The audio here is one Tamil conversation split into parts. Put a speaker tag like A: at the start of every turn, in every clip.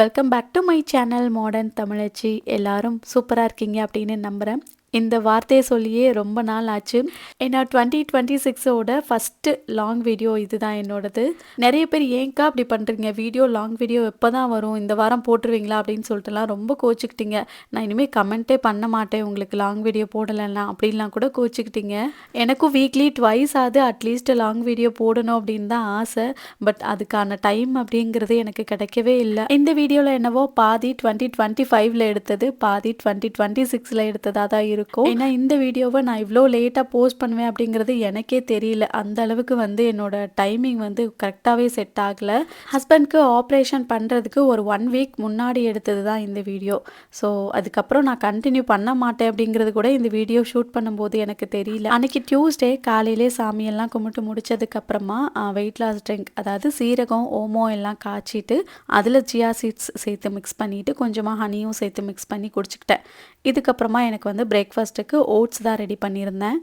A: Welcome back to my channel modern தமிழச்சி எல்லாரும் சூப்பராக இருக்கீங்க அப்படின்னு நம்புகிறேன் இந்த வார்த்தையை சொல்லியே ரொம்ப நாள் ஆச்சு. ஏன்னா டுவெண்ட்டி டுவெண்ட்டி சிக்ஸோட ஃபஸ்ட்டு லாங் வீடியோ இதுதான் என்னோடது. நிறைய பேர் ஏங்க்கா அப்படி பண்ணுறீங்க வீடியோ லாங் வீடியோ எப்போ தான் வரும்? இந்த வாரம் போட்டுருவீங்களா? அப்படின்னு சொல்லிட்டுலாம் ரொம்ப கோச்சிக்கிட்டீங்க. நான் இனிமேல் கமெண்ட்டே பண்ண மாட்டேன். உங்களுக்கு லாங் வீடியோ போடலைன்னா? அப்படின்லாம் கூட கோச்சிக்கிட்டீங்க. எனக்கும் வீக்லி ட்வைஸ் ஆகுது. அட்லீஸ்ட் லாங் வீடியோ போடணும் அப்படின்னு தான் ஆசை. பட் அதுக்கான டைம் அப்படிங்கிறது எனக்கு கிடைக்கவே இல்லை. இந்த வீடியோவில் என்னவோ பாதி டுவெண்ட்டி டுவெண்ட்டி ஃபைவ்ல எடுத்தது பாதி டுவெண்ட்டி டுவெண்ட்டி சிக்ஸில் எடுத்ததாக தான் இருக்கும் இருக்கும். ஏன்னா இந்த வீடியோவை நான் இவ்வளோ லேட்டாக போஸ்ட் பண்ணுவேன் அப்படிங்கிறது எனக்கே தெரியல. அந்த அளவுக்கு வந்து என்னோட டைமிங் வந்து கரெக்டாகவே செட் ஆகலை. ஹஸ்பண்ட்க்கு ஆப்ரேஷன் பண்ணுறதுக்கு ஒரு ஒன் வீக் முன்னாடி எடுத்தது தான் இந்த வீடியோ. ஸோ அதுக்கப்புறம் நான் கண்டினியூ பண்ண மாட்டேன் அப்படிங்கிறது கூட இந்த வீடியோ ஷூட் பண்ணும்போது எனக்கு தெரியல. அன்னைக்கு டியூஸ்டே காலையிலே சாமியெல்லாம் கும்பிட்டு முடிச்சதுக்கப்புறமா வெயிட் லாஸ் ட்ரிங்க் அதாவது சீரகம் ஓமோ எல்லாம் காய்ச்சிட்டு அதில் ஜியா சீட்ஸ் சேர்த்து மிக்ஸ் பண்ணிவிட்டு கொஞ்சமாக ஹனியும் சேர்த்து மிக்ஸ் பண்ணி குடிச்சிக்கிட்டேன். இதுக்கப்புறமா எனக்கு வந்து பிரேக்ஃபாஸ்ட்டுக்கு ஓட்ஸ் தான் ரெடி பண்ணியிருந்தேன்.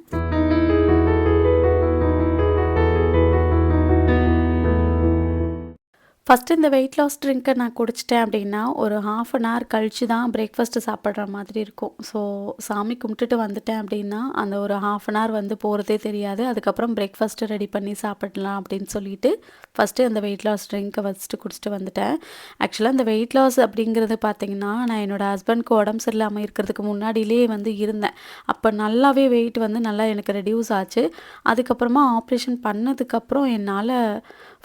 A: ஃபஸ்ட்டு இந்த வெயிட் லாஸ் ட்ரிங்க்கை நான் குடிச்சிட்டேன் அப்படின்னா ஒரு ஹாஃப் அன் ஹவர் கழித்து தான் பிரேக்ஃபாஸ்ட்டு சாப்பிட்ற மாதிரி இருக்கும். ஸோ சாமி கும்பிட்டுட்டு வந்துட்டேன் அப்படின்னா அந்த ஒரு ஹாஃப் அன் ஹவர் வந்து போகிறதே தெரியாது. அதுக்கப்புறம் பிரேக்ஃபாஸ்ட்டு ரெடி பண்ணி சாப்பிடலாம் அப்படின்னு சொல்லிட்டு ஃபஸ்ட்டு அந்த வெயிட் லாஸ் ட்ரிங்க்கை ஃபஸ்ட்டு குடிச்சிட்டு வந்துட்டேன். ஆக்சுவலாக இந்த வெயிட் லாஸ் அப்படிங்கிறது பார்த்தீங்கன்னா நான் என்னோடய ஹஸ்பண்ட்க்கு உடம்பு சரியில்லாமல் இருக்கிறதுக்கு முன்னாடியிலே வந்து இருந்தேன். அப்போ நல்லாவே வெயிட் வந்து நல்லா எனக்கு ரெடியூஸ் ஆச்சு. அதுக்கப்புறமா ஆப்ரேஷன் பண்ணதுக்கப்புறம் என்னால்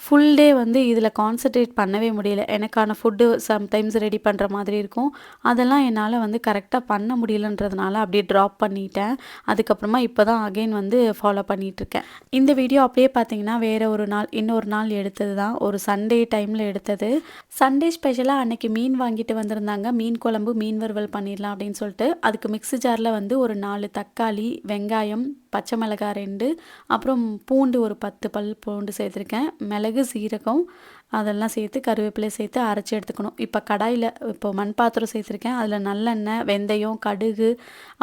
A: ஃபுல் டே வந்து இதில் கான்சன்ட்ரேட் பண்ணவே முடியல. எனக்கான ஃபுட்டு சம்டைம்ஸ் ரெடி பண்ணுற மாதிரி இருக்கும். அதெல்லாம் என்னால் வந்து கரெக்டாக பண்ண முடியலன்றதுனால அப்படியே ட்ராப் பண்ணிட்டேன். அதுக்கப்புறமா இப்போ தான் அகெயின் வந்து ஃபாலோ பண்ணிகிட்ருக்கேன் இந்த வீடியோ அப்படியே பார்த்தீங்கன்னா வேறு ஒரு நாள் இன்னொரு நாள் எடுத்தது தான் ஒரு சண்டே டைமில் எடுத்தது. சண்டே ஸ்பெஷலாக அன்னைக்கு மீன் வாங்கிட்டு வந்திருந்தாங்க. மீன் குழம்பு மீன் வறுவல் பண்ணிடலாம் அப்படின்னு சொல்லிட்டு. அதுக்கு மிக்ஸி ஜாரில் வந்து ஒரு நாலு தக்காளி வெங்காயம் பச்சை மிளகாய் ரெண்டு அப்புறம் பூண்டு ஒரு பத்து பல் பூண்டு சேர்த்துருக்கேன். மிளகு சீரகம் அதெல்லாம் சேர்த்து கருவேப்பிலை சேர்த்து அரைச்சி எடுத்துக்கணும். இப்போ கடாயில் இப்போ மண் பாத்திரம் சேர்த்துருக்கேன். அதில் நல்லெண்ணெய் வெந்தயம் கடுகு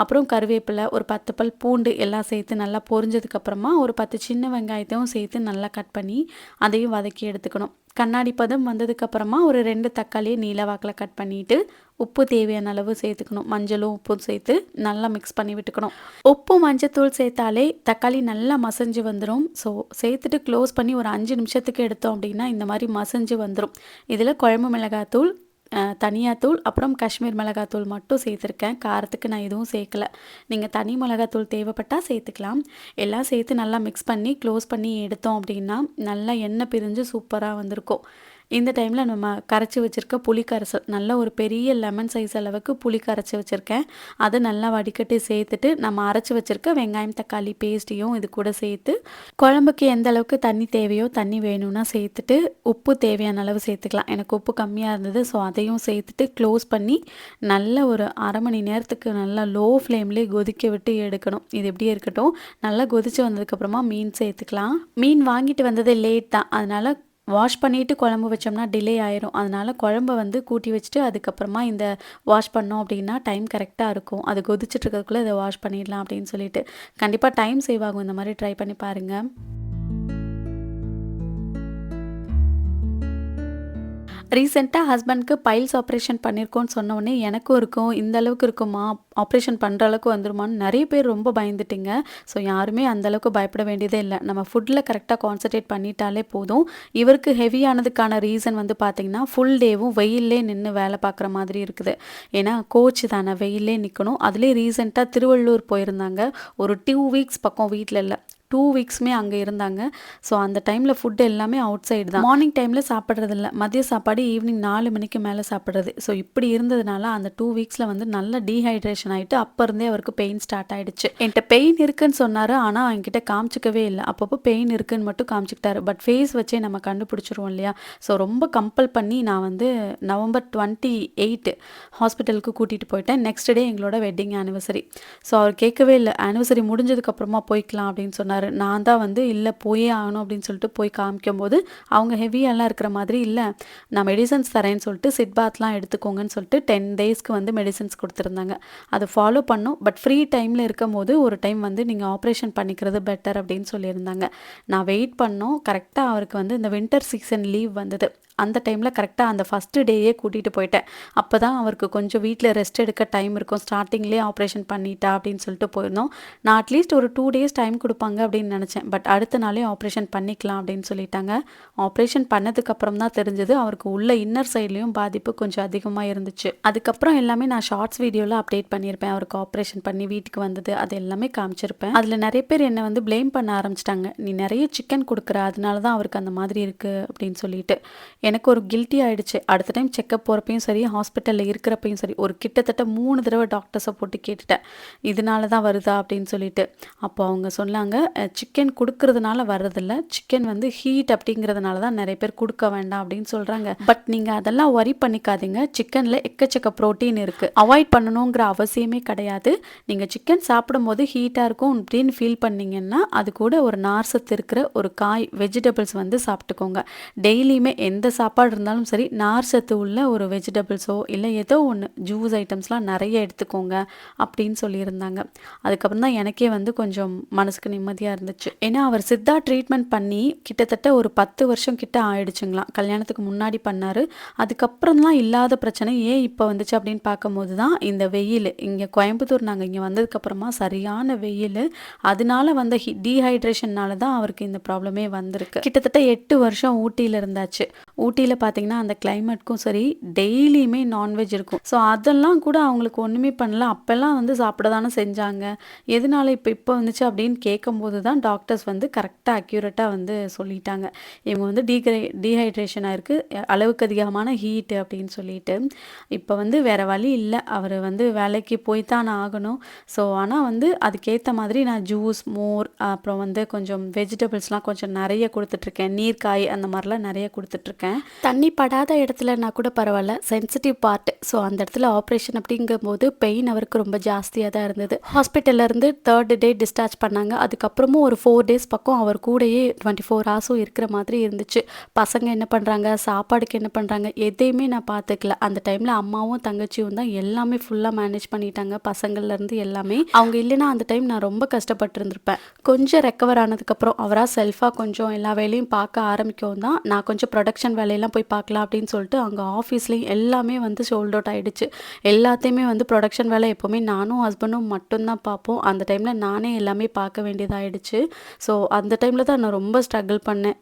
A: அப்புறம் கருவேப்பிலை ஒரு பத்து பல் பூண்டு எல்லாம் சேர்த்து நல்லா பொரிஞ்சதுக்கப்புறமா ஒரு பத்து சின்ன வெங்காயத்தையும் சேர்த்து நல்லா கட் பண்ணி அதையும் வதக்கி எடுத்துக்கணும். கண்ணாடி பதம் வந்ததுக்கப்புறமா ஒரு ரெண்டு தக்காளியை நீல வாக்கில் கட் பண்ணிவிட்டு உப்பு தேவையான அளவு சேர்த்துக்கணும். மஞ்சளும் உப்பும் சேர்த்து நல்லா மிக்ஸ் பண்ணி விட்டுக்கணும். உப்பு மஞ்சத்தூள் சேர்த்தாலே தக்காளி நல்லா மசஞ்சு வந்துடும் ஸோ சேர்த்துட்டு க்ளோஸ் பண்ணி ஒரு அஞ்சு நிமிஷத்துக்கு எடுத்தோம் அப்படின்னா இந்த மாதிரி மசஞ்சு வந்துடும் இதில் குழம்பு மிளகாத்தூள் தனியாத்தூள் அப்புறம் காஷ்மீர் மிளகாத்தூள் மட்டும் சேர்த்துருக்கேன். காரத்துக்கு நான் எதுவும் சேர்க்கல. நீங்கள் தனி மிளகாத்தூள் தேவைப்பட்டால் சேர்த்துக்கலாம். எல்லாம் சேர்த்து நல்லா மிக்ஸ் பண்ணி க்ளோஸ் பண்ணி எடுத்தோம் அப்படின்னா நல்லா எண்ணெய் பிரிஞ்சு சூப்பராக வந்திருக்கும். இந்த டைமில் நம்ம கரைச்சி வச்சுருக்க புளி கரைசல் நல்ல ஒரு பெரிய லெமன் சைஸ் அளவுக்கு புளி கரைச்சி வச்சுருக்கேன். அதை நல்லா வடிகட்டி சேர்த்துட்டு நம்ம அரைச்சி வச்சுருக்க வெங்காயம் தக்காளி பேஸ்ட்டையும் இது கூட சேர்த்து குழம்புக்கு எந்த அளவுக்கு தண்ணி தேவையோ தண்ணி வேணும்னா சேர்த்துட்டு உப்பு தேவையான அளவு சேர்த்துக்கலாம். எனக்கு உப்பு கம்மியாக இருந்தது ஸோ அதையும் சேர்த்துட்டு க்ளோஸ் பண்ணி நல்ல ஒரு அரை மணி நேரத்துக்கு நல்லா லோ ஃப்ளேம்லேயே கொதிக்க விட்டு எடுக்கணும். இது எப்படியே இருக்கட்டும். நல்லா கொதித்து வந்ததுக்கப்புறமா மீன் சேர்த்துக்கலாம். மீன் வாங்கிட்டு வந்தது லேட் தான். அதனால் வாஷ் பண்ணிவிட்டு குழம்பு வச்சோம்னா டிலே ஆயிரும். அதனால் குழம்பை வந்து கூட்டி வச்சுட்டு அதுக்கப்புறமா இந்த வாஷ் பண்ணோம் அப்படின்னா டைம் கரெக்டாக இருக்கும். அது கொதிச்சுட்டு இருக்கிறதுக்குள்ளே இதை வாஷ் பண்ணிடலாம் அப்படின்னு சொல்லிட்டு. கண்டிப்பாக டைம் சேவ் ஆகும். இந்த மாதிரி ட்ரை பண்ணி பாருங்கள் ரீசெண்டாக ஹஸ்பண்ட்க்கு பைல்ஸ் ஆப்ரேஷன் பண்ணியிருக்கோன்னு சொன்ன எனக்கும் இருக்கும். இந்த அளவுக்கு இருக்குமா? ஆப்ரேஷன் பண்ணுற அளவுக்கு வந்துருமான்னு நிறைய பேர் ரொம்ப பயந்துட்டிங்க. ஸோ யாருமே அந்தளவுக்கு பயப்பட வேண்டியதே இல்லை. நம்ம ஃபுட்டில் கரெக்டாக கான்சன்ட்ரேட் பண்ணிட்டாலே போதும். இவருக்கு ஹெவியானதுக்கான ரீசன் வந்து பார்த்திங்கன்னா ஃபுல் டேவும் வெயிலே நின்று வேலை பார்க்குற மாதிரி இருக்குது. ஏன்னா கோச் தானே வெயிலே நிற்கணும் அதுலேயே ரீசெண்டாக திருவள்ளூர் போயிருந்தாங்க. ஒரு டூ வீக்ஸ் பக்கம் வீட்டில் இல்லை. டூ வீக்ஸுமே அங்கே இருந்தாங்க. ஸோ அந்த டைமில் ஃபுட் எல்லாமே அவுட் சைடு தான். மார்னிங் டைமில் சாப்பிட்றது இல்லை மதிய சாப்பாடு ஈவினிங் நாலு மணிக்கு மேலே சாப்பிட்றது. ஸோ இப்படி இருந்ததுனால அந்த டூ வீக்ஸில் வந்து நல்ல டீஹைட்ரேஷன் ஆகிட்டு அப்போ இருந்தே அவருக்கு பெயின் ஸ்டார்ட் ஆகிடுச்சு என்கிட்ட பெயின் இருக்குன்னு சொன்னார் ஆனால் அவங்ககிட்ட காமிச்சிக்கவே இல்லை. அப்பப்போ பெயின் இருக்குன்னு மட்டும் காமிச்சிக்கிட்டாரு. பட் ஃபேஸ் வச்சே நம்ம கண்டுபிடிச்சிருவோம் இல்லையா? ஸோ ரொம்ப கம்பல் பண்ணி நான் வந்து நவம்பர் டுவெண்ட்டி எயிட் ஹாஸ்பிட்டலுக்கு கூட்டிகிட்டு போயிட்டேன். நெக்ஸ்ட் டே எங்களோட வெட்டிங் ஆனிவர்சரி ஸோ அவர் கேட்கவே இல்லை. ஆனிவர்சரி முடிஞ்சதுக்கப்புறமா போய்க்கலாம் அப்படின்னு சொன்னார். சொன்னார் நான் தான் வந்து இல்லை போயே ஆகணும் அப்படின்னு சொல்லிட்டு போய் காமிக்கும் போது அவங்க ஹெவியெல்லாம் இருக்கிற மாதிரி இல்லை நான் மெடிசன்ஸ் தரேன்னு சொல்லிட்டு சிட் பாத்லாம் எடுத்துக்கோங்கன்னு சொல்லிட்டு டென் டேஸ்க்கு வந்து மெடிசன்ஸ் கொடுத்துருந்தாங்க. அதை ஃபாலோ பண்ணும். பட் ஃப்ரீ டைமில் இருக்கும் போது ஒரு டைம் வந்து நீங்கள் ஆப்ரேஷன் பண்ணிக்கிறது பெட்டர் அப்படின்னு சொல்லியிருந்தாங்க. நான் வெயிட் பண்ணோம். கரெக்டாக அவருக்கு வந்து இந்த வின்டர் சீசன் லீவ் வந்தது. அந்த டைமில் கரெக்டாக அந்த ஃபஸ்ட்டு டேயே கூட்டிகிட்டு போயிட்டேன். அப்போ தான் அவருக்கு கொஞ்சம் வீட்டில் ரெஸ்ட் எடுக்க டைம் இருக்கும். ஸ்டார்டிங்லேயே ஆப்ரேஷன் பண்ணிட்டா அப்படின்னு சொல்லிட்டு போயிருந்தோம். நான் அட்லீஸ்ட் ஒரு டூ டேஸ் டைம் கொடுப்பாங்க அப்படின்னு நினச்சேன். பட் அடுத்த நாளே ஆப்ரேஷன் பண்ணிக்கலாம் அப்படின்னு சொல்லிட்டாங்க. ஆப்ரேஷன் பண்ணதுக்கப்புறம் தான் தெரிஞ்சது அவருக்கு உள்ள இன்னர் சைட்லேயும் பாதிப்பு கொஞ்சம் அதிகமாக இருந்துச்சு. அதுக்கப்புறம் எல்லாமே நான் ஷார்ட்ஸ் வீடியோவில் அப்டேட் பண்ணியிருப்பேன் அவருக்கு ஆப்ரேஷன் பண்ணி வீட்டுக்கு வந்தது அது எல்லாமே காமிச்சிருப்பேன். அதில் நிறைய பேர் என்னை வந்து ப்ளேம் பண்ண ஆரம்பிச்சிட்டாங்க. நீ நிறைய சிக்கன் கொடுக்குற அதனால தான் அவருக்கு அந்த மாதிரி இருக்குது அப்படின்னு சொல்லிட்டு. எனக்கு ஒரு கில்ட்டி ஆகிடுச்சு அடுத்த டைம் செக்கப் போகிறப்பையும் சரி ஹாஸ்பிட்டலில் இருக்கிறப்பையும் சரி ஒரு கிட்டத்தட்ட மூணு தடவை டாக்டர்ஸை போட்டு கேட்டுட்டேன். இதனால தான் வருதா? அப்படின்னு சொல்லிட்டு. அப்போ அவங்க சொன்னாங்க சிக்கன் கொடுக்கறதுனால வர்றதில்ல. சிக்கன் வந்து ஹீட் அப்படிங்கிறதுனால தான் நிறைய பேர் கொடுக்க வேண்டாம் அப்படின்னு சொல்கிறாங்க பட் நீங்கள் அதெல்லாம் ஒரி பண்ணிக்காதீங்க. சிக்கனில் எக்கச்சக்க ப்ரோட்டீன் இருக்குது அவாய்ட் பண்ணணுங்கிற அவசியமே கிடையாது. நீங்கள் சிக்கன் சாப்பிடும்போது ஹீட்டாக இருக்கும் அப்படின்னு ஃபீல் பண்ணிங்கன்னா அது கூட ஒரு நார்சத்து இருக்கிற ஒரு காய் வெஜிடபிள்ஸ் வந்து சாப்பிட்டுக்கோங்க. டெய்லியுமே எந்த சாப்பாடு இருந்தாலும் சரி நார் சத்து உள்ள ஒரு வெஜிடபிள்ஸோ இல்லை ஏதோ ஒன்று ஜூஸ் ஐட்டம்ஸ்லாம் நிறைய எடுத்துக்கோங்க அப்படின்னு சொல்லியிருந்தாங்க. அதுக்கப்புறம் தான் எனக்கே வந்து கொஞ்சம் மனசுக்கு நிம்மதியாக இருந்துச்சு. ஏன்னா அவர் சித்தா ட்ரீட்மெண்ட் பண்ணி கிட்டத்தட்ட ஒரு பத்து வருஷம் கிட்ட ஆயிடுச்சுங்களாம். கல்யாணத்துக்கு முன்னாடி பண்ணார். அதுக்கப்புறம்லாம் இல்லாத பிரச்சனை ஏன் இப்போ வந்துச்சு அப்படின்னு பார்க்கும்போது தான் இந்த வெயில். இங்கே கோயம்புத்தூர் நாங்கள் இங்கே வந்ததுக்கப்புறமா சரியான வெயில். அதனால வந்த ஹி டீஹைட்ரேஷன்னால தான் அவருக்கு இந்த ப்ராப்ளமே வந்திருக்கு. கிட்டத்தட்ட எட்டு வருஷம் ஊட்டியில் இருந்தாச்சு. ஊட்டியில் பார்த்தீங்கன்னா அந்த கிளைமேட்க்கும் சரி டெய்லியுமே நான்வெஜ் இருக்கும். ஸோ அதெல்லாம் கூட அவங்களுக்கு ஒன்றுமே பண்ணல. அப்போல்லாம் வந்து சாப்பிட தானே செஞ்சாங்க. எதனால இப்போ இப்போ வந்துச்சு அப்படின்னு கேட்கும்போது தான் டாக்டர்ஸ் வந்து கரெக்டாக அக்யூரேட்டாக வந்து சொல்லிட்டாங்க. இவங்க வந்து டீக்ரை டீஹைட்ரேஷனாக இருக்குது அளவுக்கு அதிகமான ஹீட்டு அப்படின்னு சொல்லிட்டு. இப்போ வந்து வேறு வழி இல்லை. அவர் வந்து வேலைக்கு போய் தான் ஆகணும். ஸோ ஆனால் வந்து அதுக்கேற்ற மாதிரி நான் ஜூஸ் மோர் அப்புறம் வந்து கொஞ்சம் வெஜிடபிள்ஸ்லாம் கொஞ்சம் நிறைய கொடுத்துட்ருக்கேன் நீர்க்காய் அந்த மாதிரிலாம் நிறைய கொடுத்துட்ருக்கேன் தண்ணி படாத இடத்துலனா கூட பரவாயில்ல. சென்சிட்டிவ் பார்ட் ஸோ அந்த இடத்துல ஆப்ரேஷன் அப்படிங்கும்போது பெயின் அவருக்கு ரொம்ப ஜாஸ்தியாக தான் இருந்தது. ஹாஸ்பிட்டல்லேருந்து தேர்ட் டே டிஸ்சார்ஜ் பண்ணாங்க. அதுக்கப்புறமும் ஒரு ஃபோர் டேஸ் பக்கம் அவர் கூடயே டுவெண்ட்டி ஃபோர் ஹவர்ஸும் இருக்கிற மாதிரி இருந்துச்சு. பசங்க என்ன பண்ணுறாங்க சாப்பாடுக்கு என்ன பண்ணுறாங்க எதையுமே நான் பார்த்துக்கல. அந்த டைமில் அம்மாவும் தங்கச்சியும் தான் எல்லாமே ஃபுல்லாக மேனேஜ் பண்ணிட்டாங்க. பசங்கள்லேருந்து எல்லாமே. அவங்க இல்லைன்னா அந்த டைம் நான் ரொம்ப கஷ்டப்பட்டு இருந்திருப்பேன் கொஞ்சம் ரெக்கவர் ஆனதுக்கப்புறம் அவராக செல்ஃபாக கொஞ்சம் எல்லா வேலையும் பார்க்க ஆரம்பிக்கவும் தான் நான் கொஞ்சம் ப்ரொடக்ஷன் வேலையெல்லாம் போய் பார்க்கலாம் அப்படின்னு சொல்லிட்டு அங்கே ஆஃபீஸ்லேயும் எல்லாமே வந்து ஷோல்ட் அவுட் ஆகிடுச்சு எல்லாத்தையுமே வந்து ப்ரொடக்ஷன் வேலை எப்போவுமே நானும் ஹஸ்பண்டும் மட்டும்தான் பார்ப்போம். அந்த டைமில் நானே எல்லாமே பார்க்க வேண்டியதாகிடுச்சு ஸோ அந்த டைமில் தான் நான் ரொம்ப ஸ்ட்ரகிள் பண்ணேன்.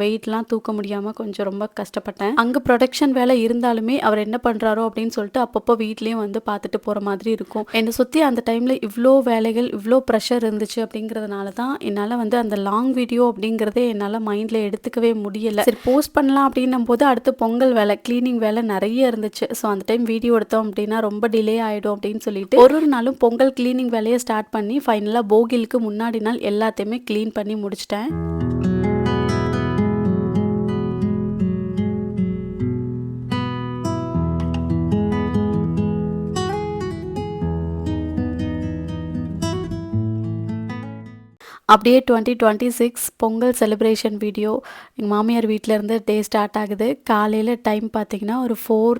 A: வெயிட்லாம் தூக்க முடியாமல் கொஞ்சம் ரொம்ப கஷ்டப்பட்டேன். அங்கே ப்ரொடக்ஷன் வேலை இருந்தாலுமே அவர் என்ன பண்ணுறாரோ அப்படின்னு சொல்லிட்டு அப்பப்போ வீட்லேயும் வந்து பார்த்துட்டு போகிற மாதிரி இருக்கும். என்னை சுற்றி அந்த டைமில் இவ்வளோ வேலைகள் இவ்வளோ ப்ரெஷர் இருந்துச்சு அப்படிங்கிறதுனால தான் என்னால் வந்து அந்த லாங் வீடியோ அப்படிங்கிறதே என்னால் மைண்டில் எடுத்துக்கவே முடியலை. சரி போஸ்ட் பண்ணலாம் அப்படின்னு அப்படின்னும் போது அடுத்து பொங்கல் வேலை க்ளீனிங் வேலை நிறைய இருந்துச்சு. ஸோ அந்த டைம் வீடியோ எடுத்தோம் அப்படின்னா ரொம்ப டிலே ஆகிடும் அப்படின்னு சொல்லிட்டு ஒரு ஒரு நாளும் பொங்கல் க்ளீனிங் வேலையை ஸ்டார்ட் பண்ணி ஃபைனலாக போகிலுக்கு முன்னாடி நாள் எல்லாத்தையுமே க்ளீன் பண்ணி முடிச்சிட்டேன். அப்படியே twenty twenty six Pongal celebration video எங்கள் மாமியார் வீட்டிலேருந்து டே ஸ்டார்ட் ஆகுது. காலையில் டைம் பார்த்தீங்கன்னா ஒரு ஃபோர்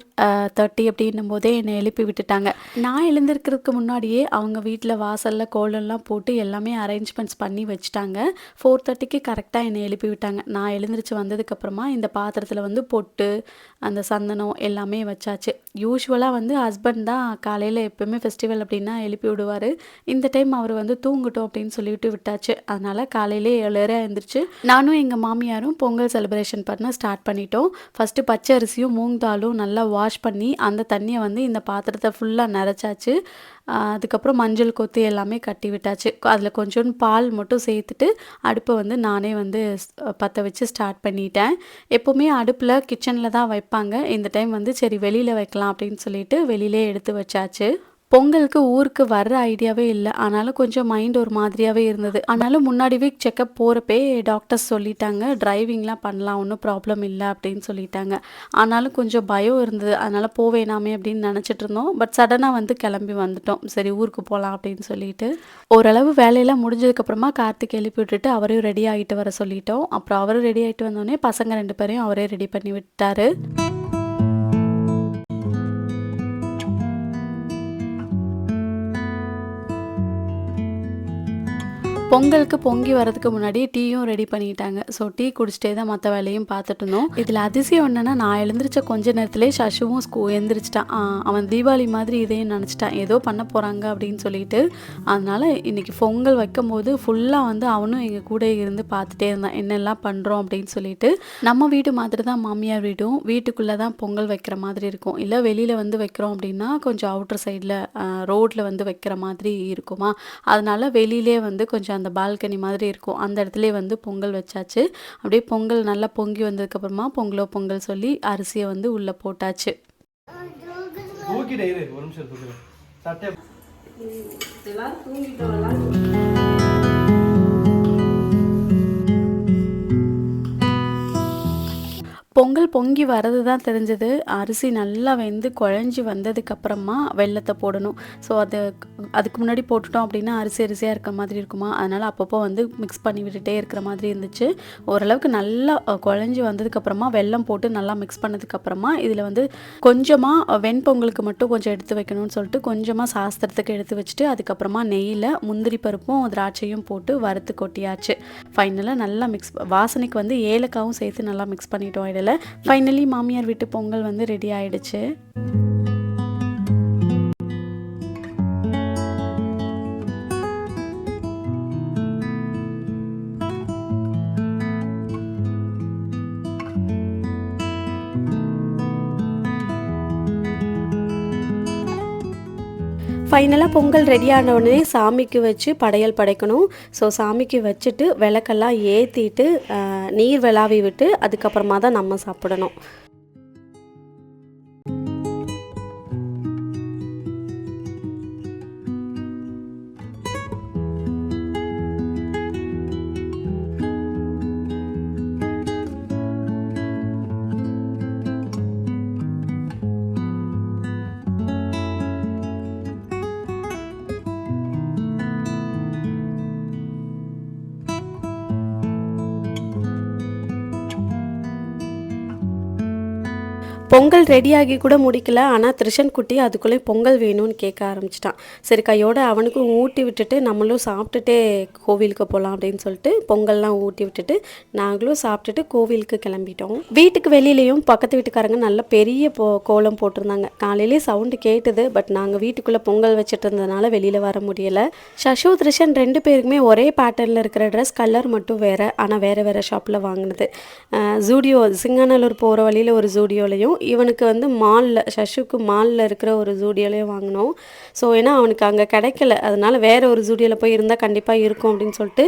A: தேர்ட்டி அப்படின்னும் போதே என்னை எழுப்பி விட்டுட்டாங்க. நான் எழுந்திருக்கிறதுக்கு முன்னாடியே அவங்க வீட்டில் வாசலில் கோலம்லாம் போட்டு எல்லாமே அரேஞ்ச்மெண்ட்ஸ் பண்ணி வச்சுட்டாங்க. ஃபோர் தேர்ட்டிக்கு கரெக்டாக என்னை எழுப்பி விட்டாங்க. நான் எழுந்திரிச்சு வந்ததுக்கப்புறமா இந்த பாத்திரத்தில் வந்து பொட்டு அந்த சந்தனம் எல்லாமே வச்சாச்சு. யூஸ்வலாக வந்து ஹஸ்பண்ட் தான் காலையில் எப்போயுமே ஃபெஸ்டிவல் அப்படின்னா எழுப்பி விடுவார். இந்த டைம் அவர் வந்து தூங்கட்டும் அப்படின்னு சொல்லிட்டு விட்டாச்சு. அதனால் காலையிலே ஏழரை எழுந்திரிச்சு நானும் எங்கள் மாமியாரும் பொங்கல் செலிப்ரேஷன் பண்ண ஸ்டார்ட் பண்ணிட்டோம். ஃபஸ்ட்டு பச்சை அரிசியும் மூங் தாலும் நல்லா வாஷ் பண்ணி அந்த தண்ணியை வந்து இந்த பாத்திரத்தை ஃபுல்லாக நிறச்சாச்சு அதுக்கப்புறம் மஞ்சள் கொத்து எல்லாமே கட்டி விட்டாச்சு. அதில் கொஞ்சோண்டு பால் மட்டும் சேர்த்துட்டு அடுப்பை வந்து நானே வந்து பற்ற வச்சு ஸ்டார்ட் பண்ணிட்டேன். எப்போவுமே அடுப்பில் கிச்சனில் தான் வைப்பாங்க. இந்த டைம் வந்து சரி வெளியில் வைக்கலாம் அப்படின்னு சொல்லிட்டு வெளியிலே எடுத்து வச்சாச்சு. பொங்கலுக்கு ஊருக்கு வர்ற ஐடியாவே இல்லை. ஆனாலும் கொஞ்சம் மைண்ட் ஒரு மாதிரியாகவே இருந்தது. ஆனாலும் முன்னாடி வீக் செக்கப் போகிறப்பே டாக்டர்ஸ் சொல்லிட்டாங்க டிரைவிங்லாம் பண்ணலாம் ஒன்றும் ப்ராப்ளம் இல்லை அப்படின்னு சொல்லிட்டாங்க. ஆனாலும் கொஞ்சம் பயம் இருந்தது. அதனால் போவேணாமே அப்படின்னு நினச்சிட்டு இருந்தோம். பட் சடனாக வந்து கிளம்பி வந்துட்டோம். சரி ஊருக்கு போகலாம் அப்படின்னு சொல்லிட்டு. ஓரளவு வேலையெல்லாம் முடிஞ்சதுக்கப்புறமா கார்த்திக் எழுப்பி விட்டுட்டு அவரையும் ரெடி ஆகிட்டு வர சொல்லிட்டோம். அப்புறம் அவரும் ரெடி ஆகிட்டு வந்தோடனே பசங்க ரெண்டு பேரையும் அவரே ரெடி பண்ணி விட்டார். பொங்கலுக்கு பொங்கி வரதுக்கு முன்னாடி டீயும் ரெடி பண்ணிட்டாங்க. ஸோ டீ குடிச்சிட்டே தான் மற்ற வேலையும் பார்த்துட்டு இருந்தோம். இதில் அதிசயம் என்னன்னா நான் எழுந்திரிச்ச கொஞ்ச நேரத்திலே சசுவும் ஸ்கூ எழுந்திரிச்சிட்டான் அவன் தீபாவளி மாதிரி இதையும் நினச்சிட்டான். ஏதோ பண்ண போகிறாங்க அப்படின்னு சொல்லிட்டு. அதனால இன்னைக்கு பொங்கல் வைக்கும் போது ஃபுல்லாக வந்து அவனும் எங்கள் கூட இருந்து பார்த்துட்டே இருந்தான். என்னெல்லாம் பண்ணுறோம் அப்படின்னு சொல்லிட்டு. நம்ம வீடு மாதிரி தான் மாமியார் வீடும். வீட்டுக்குள்ளே தான் பொங்கல் வைக்கிற மாதிரி இருக்கும். இல்லை வெளியில் வந்து வைக்கிறோம் அப்படின்னா கொஞ்சம் அவுட்டர் சைடில் ரோட்டில் வந்து வைக்கிற மாதிரி இருக்குமா? அதனால வெளியிலே வந்து கொஞ்சம் அந்த பால்கனி மாதிரி இருக்கும். அந்த இடத்துல வந்து பொங்கல் வச்சாச்சு. அப்படியே பொங்கல் நல்லா பொங்கி வந்ததுக்கப்புறமா பொங்கலோ பொங்கல் சொல்லி அரிசியை வந்து உள்ளே போட்டாச்சு.
B: தூக்கிட்டே ஒரு நிமிஷம்
A: பொங்கல் பொங்கி வரது தான் தெரிஞ்சது. அரிசி நல்லா வெந்து குழஞ்சி வந்ததுக்கப்புறமா வெள்ளத்தை போடணும். ஸோ அது அதுக்கு முன்னாடி போட்டுட்டோம் அப்படின்னா அரிசி அரிசியாக இருக்கிற மாதிரி இருக்குமா? அதனால் அப்பப்போ வந்து மிக்ஸ் பண்ணி விட்டுட்டே இருக்கிற மாதிரி இருந்துச்சு. ஓரளவுக்கு நல்லா குழஞ்சி வந்ததுக்கப்புறமா வெல்லம் போட்டு நல்லா மிக்ஸ் பண்ணதுக்கப்புறமா இதில் வந்து கொஞ்சமாக வெண்பொங்கலுக்கு மட்டும் கொஞ்சம் எடுத்து வைக்கணும்னு சொல்லிட்டு கொஞ்சமாக சாஸ்திரத்துக்கு எடுத்து வச்சுட்டு அதுக்கப்புறமா நெய்யில் முந்திரி பருப்பும் திராட்சையும் போட்டு வறுத்து கொட்டியாச்சு. ஃபைனலாக நல்லா மிக்ஸ் வாசனைக்கு வந்து ஏலக்காவும் சேர்த்து நல்லா மிக்ஸ் பண்ணிட்டோம். இதில் ஃபைனலி மாமியார் வீட்டு பொங்கல் வந்து ரெடி ஆயிடுச்சு.
C: ஃபைனலாக பொங்கல் ரெடி ஆன உடனே சாமிக்கு வச்சு படையல் படைக்கணும். ஸோ சாமிக்கு வச்சுட்டு விளக்கெல்லாம் ஏற்றிட்டு நீர் விளாவி விட்டு அதுக்கப்புறமா தான் நம்ம சாப்பிடணும். பொங்கல் ரெடியாகி கூட முடிக்கல. ஆனால் த்ரிஷன் குட்டி அதுக்குள்ளே பொங்கல் வேணும்னு கேட்க ஆரம்பிச்சிட்டான். சரி கையோடு அவனுக்கும் ஊட்டி விட்டுட்டு நம்மளும் சாப்பிட்டுட்டே கோவிலுக்கு போகலாம் அப்படின்னு சொல்லிட்டு பொங்கல்லாம் ஊட்டி விட்டுட்டு நாங்களும் சாப்பிட்டுட்டு கோவிலுக்கு கிளம்பிட்டோம். வீட்டுக்கு வெளியிலையும் பக்கத்து வீட்டுக்காரங்க நல்ல பெரிய போ கோலம் போட்டிருந்தாங்க. காலையிலே சவுண்டு கேட்டுது பட் நாங்கள் வீட்டுக்குள்ளே பொங்கல் வச்சுட்டு இருந்ததுனால வெளியில் வர முடியலை. சஷு திருஷன் ரெண்டு பேருக்குமே ஒரே பேட்டர்னில் இருக்கிற ட்ரெஸ் கலர் மட்டும் வேறு. ஆனால் வேறு வேறு ஷாப்பில் வாங்கினது. ஜூடியோ சிங்கநல்லூர் போகிற வழியில் ஒரு ஜூடியோலையும் இவனுக்கு வந்து மாலில் சஷுக்கு மாலில் இருக்கிற ஒரு ஜூடியோலையும் வாங்கினோம். ஸோ ஏன்னா அவனுக்கு அங்கே கிடைக்கல. அதனால் வேறு ஒரு ஜூடியோவில் போய் இருந்தால் கண்டிப்பாக இருக்கும் அப்படின்னு சொல்லிட்டு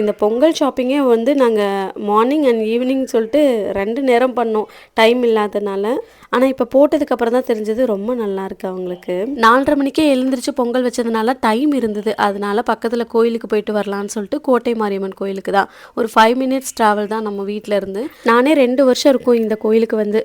C: இந்த பொங்கல் ஷாப்பிங்கே வந்து நாங்கள் மார்னிங் அண்ட் ஈவினிங் சொல்லிட்டு ரெண்டு நேரம் பண்ணோம் டைம் இல்லாதனால. ஆனால் இப்போ போட்டதுக்கப்புறம் தான் தெரிஞ்சது ரொம்ப நல்லா இருக்கு அவங்களுக்கு. நாலரை மணிக்கே எழுந்திரிச்சு பொங்கல் வச்சதுனால டைம் இருந்தது. அதனால பக்கத்தில் கோயிலுக்கு போயிட்டு வரலான்னு சொல்லிட்டு கோட்டை மாரியம்மன் கோயிலுக்கு தான். ஒரு ஃபைவ் மினிட்ஸ் ட்ராவல் தான் நம்ம வீட்டில் இருந்து. நானே ரெண்டு வருஷம் இருக்கும் இந்த கோயிலுக்கு வந்து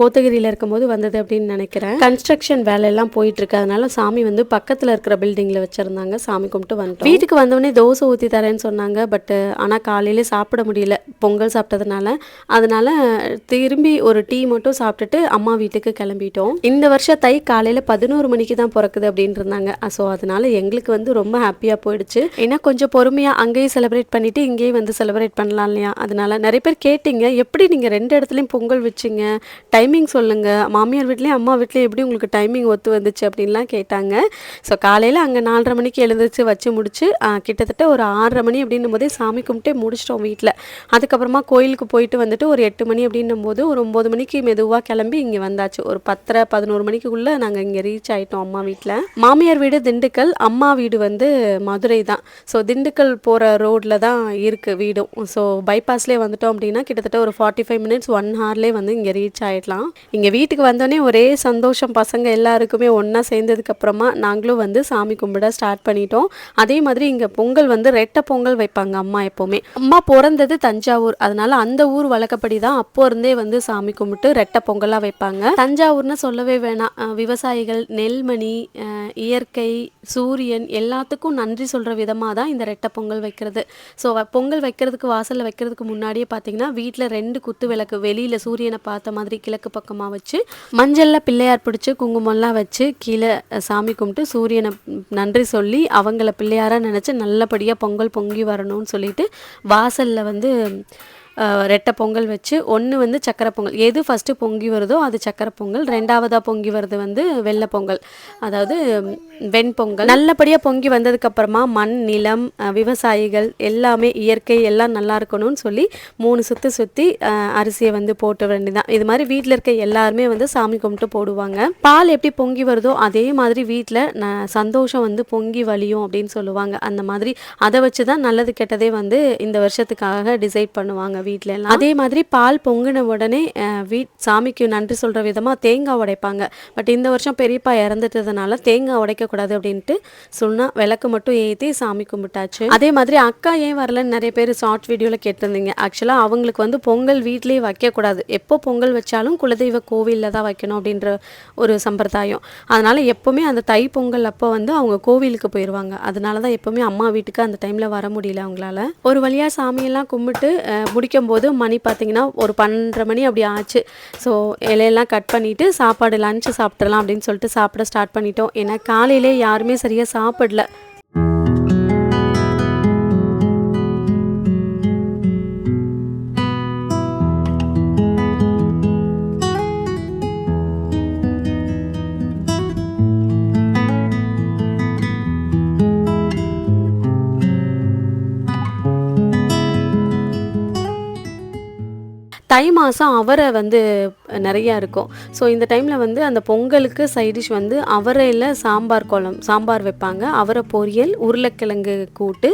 C: கோத்தகிரியில் இருக்கும்போது வந்தது அப்படின்னு நினைக்கிறேன். கன்ஸ்ட்ரக்ஷன் வேலையெல்லாம் போயிட்டு இருக்கு அதனால சாமி வந்து பக்கத்தில் இருக்கிற பில்டிங்கில் வச்சுருந்தாங்க. சாமி கும்பிட்டு வந்துட்டோம். வீட்டுக்கு வந்தவொடனே தோசை ஊற்றி தரேன்னு சொன்னாங்க. பட் ஆனால் காலையிலே சாப்பிட முடியல. பொங்கல் சாப்பிட்டதுனால. அதனால திரும்பி ஒரு டீ மட்டும் சாப்பிட்டுட்டு அம்மா வீட்டுக்கு கிளம்பிட்டோம். இந்த வருஷம் தை காலையில் பதினோரு மணிக்கு தான் பிறக்குது அப்படின்னு இருந்தாங்க. ஸோ அதனால எங்களுக்கு வந்து ரொம்ப ஹாப்பியாக போயிடுச்சு. ஏன்னா கொஞ்சம் பொறுமையாக அங்கேயும் செலிப்ரேட் பண்ணிட்டு இங்கேயும் வந்து செலிப்ரேட் பண்ணலாம் இல்லையா? அதனால நிறைய பேர் கேட்டீங்க. எப்படி நீங்கள் ரெண்டு இடத்துலையும் பொங்கல் வச்சிங்க? டைமிங் சொல்லுங்கள் மாமியார் வீட்லேயும் அம்மா வீட்லேயும் எப்படி உங்களுக்கு டைமிங் ஒத்து வந்துச்சு அப்படின்லாம் கேட்டாங்க. ஸோ காலையில் அங்கே நாலரை மணிக்கு எழுந்திரிச்சு வச்சு முடிச்சு கிட்டத்தட்ட ஒரு ஆறரை மணி அப்படின்னும் போதே சாமி கும்பிட்டே முடிச்சிட்டோம் வீட்டில் அதுக்கப்புறமா கோயிலுக்கு போயிட்டு வந்துட்டு ஒரு எட்டு மணி அப்படின்னும் போது ஒரு ஒம்பது மணிக்கு மெதுவாக கிளம்பி இங்கே வந்தாச்சு. ஒரு பத்தரை பதினோரு மணிக்குள்ளே நாங்கள் இங்கே ரீச் ஆகிட்டோம் அம்மா வீட்டில் மாமியார் வீடு திண்டுக்கல் அம்மா வீடு வந்து மதுரை தான். ஸோ திண்டுக்கல் போகிற ரோட்டில் தான் இருக்குது வீடும். ஸோ பைபாஸ்லேயே வந்துட்டோம் அப்படின்னா கிட்டத்தட்ட ஒரு ஃபார்ட்டி ஃபைவ் மினிட்ஸ் ஒன் ஹவர்லேயே வந்து இங்கே ரீச் ஆயிடலாம் இங்கே வீட்டுக்கு வந்தோடனே ஒரே சந்தோஷம். பசங்க எல்லாருக்குமே ஒன்றா சேர்ந்ததுக்கப்புறமா நாங்களும் வந்து சாமி கும்பிட ஸ்டார்ட் பண்ணிட்டோம். அதே மாதிரி இங்கே பொங்கல் வந்து ரெட்டை பொங்கல் வைப்பாங்க அம்மா எப்போவுமே. அம்மா பிறந்தது தஞ்சாவூர். அதனால அந்த ஊர் வழக்கப்படி தான் அப்போ இருந்தே வந்து சாமி கும்பிட்டு ரெட்டை பொங்கலாக வைப்பாங்க. தஞ்சாவூர்னு சொல்லவே வேணாம். விவசாயிகள் நெல்மணி இயற்கை சூரியன் எல்லாத்துக்கும் நன்றி சொல்கிற விதமாக தான் இந்த ரெட்டை பொங்கல் வைக்கிறது. ஸோ பொங்கல் வைக்கிறதுக்கு வாசலில் வைக்கிறதுக்கு முன்னாடியே பார்த்தீங்கன்னா வீட்டில் ரெண்டு குத்து விளக்கு வெளியில் சூரியனை பார்த்த மாதிரி கிழக்கு பக்கமாக வச்சு மஞ்சளில் பிள்ளையார் பிடிச்சி குங்குமம்லாம் வச்சு கீழே சாமி கும்பிட்டு சூரியனை நன்றி சொல்லி அவங்கள பிள்ளையாராக நினச்சி நல்லபடியாக பொங்கல் பொங்கி வரணும்னு சொல்லிட்டு வாசலில் வந்து ரெட்டை பொங்கல் வச்சு ஒன்று வந்து சக்கரை பொங்கல். எது ஃபஸ்ட்டு பொங்கி வருதோ அது சக்கரை பொங்கல். ரெண்டாவதாக பொங்கி வருது வந்து வெள்ளை பொங்கல். அதாவது வெண்பொங்கல் நல்லபடியாக பொங்கி வந்ததுக்கப்புறமா மண் நிலம் விவசாயிகள் எல்லாமே இயற்கை எல்லாம் நல்லா இருக்கணும்னு சொல்லி மூணு சுற்றி சுற்றி அரிசியை வந்து போட்டு வேண்டிதான். இது மாதிரி வீட்டில் இருக்க எல்லாருமே வந்து சாமி கும்பிட்டு போடுவாங்க. பால் எப்படி பொங்கி வருதோ அதே மாதிரி வீட்டில் சந்தோஷம் வந்து பொங்கி வலியும் அப்படின்னு சொல்லுவாங்க. அந்த மாதிரி அதை வச்சு தான் நல்லது கெட்டதே வந்து இந்த வருஷத்துக்காக டிசைட் பண்ணுவாங்க. வீட்டில அதே மாதிரி பால் பொங்கின உடனே வீட் சாமிக்கு நன்றி சொல்கிற விதமாக தேங்காய் உடைப்பாங்க. பட் இந்த வருஷம் பெரியப்பா இறந்துட்டதுனால தேங்காய் உடைக்கக்கூடாது அப்படின்ட்டு சொன்னா விளக்கு மட்டும் ஏற்றி சாமி கும்பிட்டாச்சு. அதே மாதிரி அக்கா ஏன் வரலன்னு நிறைய பேர் ஷார்ட் வீடியோவில் கேட்டிருந்தீங்க. ஆக்சுவலாக அவங்களுக்கு வந்து பொங்கல் வீட்லேயே வைக்கக்கூடாது. எப்போ பொங்கல் வச்சாலும் குலதெய்வ கோவிலில் தான் வைக்கணும் அப்படின்ற ஒரு சம்பிரதாயம். அதனால எப்போவுமே அந்த தை பொங்கல் அப்போ வந்து அவங்க கோவிலுக்கு போயிடுவாங்க அதனால தான் எப்போவுமே அம்மா வீட்டுக்கு அந்த டைமில் வர முடியல அவங்களால. ஒரு வழியாக சாமியெல்லாம் கும்பிட்டு முடிக்க முடிக்கும்போது மணி பார்த்தீங்கன்னா ஒரு பன்னெண்டரை மணி அப்படி ஆச்சு. ஸோ இலையெல்லாம் கட் பண்ணிவிட்டு சாப்பாடு லஞ்சு சாப்பிட்றலாம் அப்படின்னு சொல்லிட்டு சாப்பிட ஸ்டார்ட் பண்ணிட்டோம். ஏன்னா காலையிலே யாருமே சரியாக சாப்பிடல. தை மாதம் அவரை வந்து நிறையா இருக்கும். ஸோ இந்த டைமில் வந்து அந்த பொங்கலுக்கு சைடிஷ் வந்து அவரையில் சாம்பார் குழம்பு சாம்பார் வைப்பாங்க. அவரை பொரியல் உருளைக்கிழங்கு கூட்டு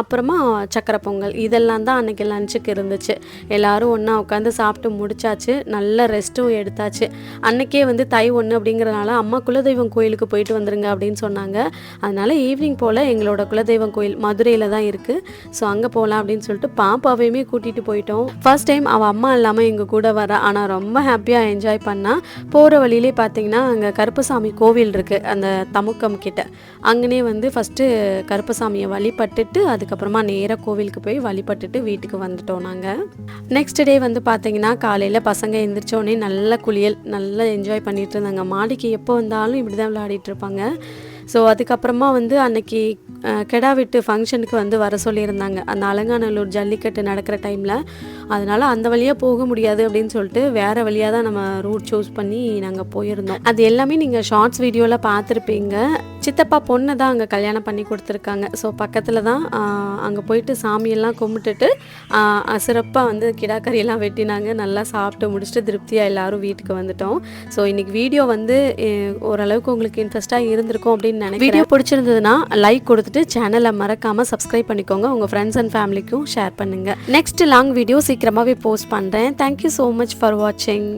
C: அப்புறமா சக்கரை பொங்கல். இதெல்லாம் தான் அன்றைக்கி லஞ்சுக்கு இருந்துச்சு. எல்லோரும் ஒன்றா உட்காந்து சாப்பிட்டு முடிச்சாச்சு. நல்ல ரெஸ்ட்டும் எடுத்தாச்சு. அன்றைக்கே வந்து தை ஒன்று அப்படிங்கிறனால அம்மா குலதெய்வம் கோயிலுக்கு போயிட்டு வந்துருங்க அப்படின்னு சொன்னாங்க. அதனால் ஈவினிங் போல் எங்களோட குலதெய்வம் கோயில் மதுரையில் தான் இருக்குது ஸோ அங்கே போகலாம் அப்படின்னு சொல்லிட்டு பாப்பாவையுமே கூட்டிகிட்டு போயிட்டோம். ஃபர்ஸ்ட் டைம் அவள் அம்மா இல்லாமல் எங்கள் கூட வர. ஆனால் ரொம்ப ஹாப்பியாக என்ஜாய் பண்ணால் போகிற வழியிலே பார்த்தீங்கன்னா அங்கே கருப்பசாமி கோவில் இருக்குது அந்த தமுக்கம் கிட்ட. அங்கனே வந்து ஃபஸ்ட்டு கருப்பசாமியை வழிபட்டுட்டு அதுக்கப்புறமா நேராக கோவிலுக்கு போய் வழிபட்டுட்டு வீட்டுக்கு வந்துட்டோம் நாங்கள் நெக்ஸ்ட் டே வந்து பார்த்தீங்கன்னா காலையில் பசங்க எந்திரிச்சோடனே நல்ல குளியல் நல்லா என்ஜாய் பண்ணிகிட்டு இருந்தாங்க. மாடிக்கு எப்போ வந்தாலும் இப்படி தான் விளையாடிட்டு இருப்பாங்க. ஸோ அதுக்கப்புறமா வந்து அன்னைக்கு கெடா விட்டு ஃபங்க்ஷனுக்கு வந்து வர சொல்லியிருந்தாங்க. அந்த அலங்காநல்லூர் ஜல்லிக்கட்டு நடக்கிற டைமில் அதனால் அந்த வழியாக போக முடியாது அப்படின்னு சொல்லிட்டு வேறு வழியாக தான் நம்ம ரூட் சூஸ் பண்ணி நாங்கள் போயிருந்தோம். அது எல்லாமே நீங்கள் ஷார்ட்ஸ் வீடியோவில் பார்த்துருப்பீங்க. சித்தப்பா பொண்ணை தான் அங்கே கல்யாணம் பண்ணி கொடுத்துருக்காங்க. ஸோ பக்கத்தில் தான் அங்கே போயிட்டு சாமியெல்லாம் கும்பிட்டுட்டு சிறப்பாக வந்து கிடாக்கறியெல்லாம் வெட்டினாங்க. நல்லா சாப்பிட்டு முடிச்சுட்டு திருப்தியாக எல்லாரும் வீட்டுக்கு வந்துட்டோம். ஸோ இன்றைக்கி வீடியோ வந்து ஓரளவுக்கு உங்களுக்கு இன்ட்ரெஸ்ட்டாக இருந்திருக்கும் அப்படின்னு நினைக்கிறேன். வீடியோ பிடிச்சிருந்ததுன்னா லைக் கொடுத்துட்டு சேனலை மறக்காமல் சப்ஸ்கிரைப் பண்ணிக்கோங்க. உங்கள் ஃப்ரெண்ட்ஸ் அண்ட் ஃபேமிலிக்கும் ஷேர் பண்ணுங்கள் நெக்ஸ்ட் லாங் வீடியோ சீக்கிரமாகவே போஸ்ட் பண்ணுறேன் thank you so much for வாட்சிங்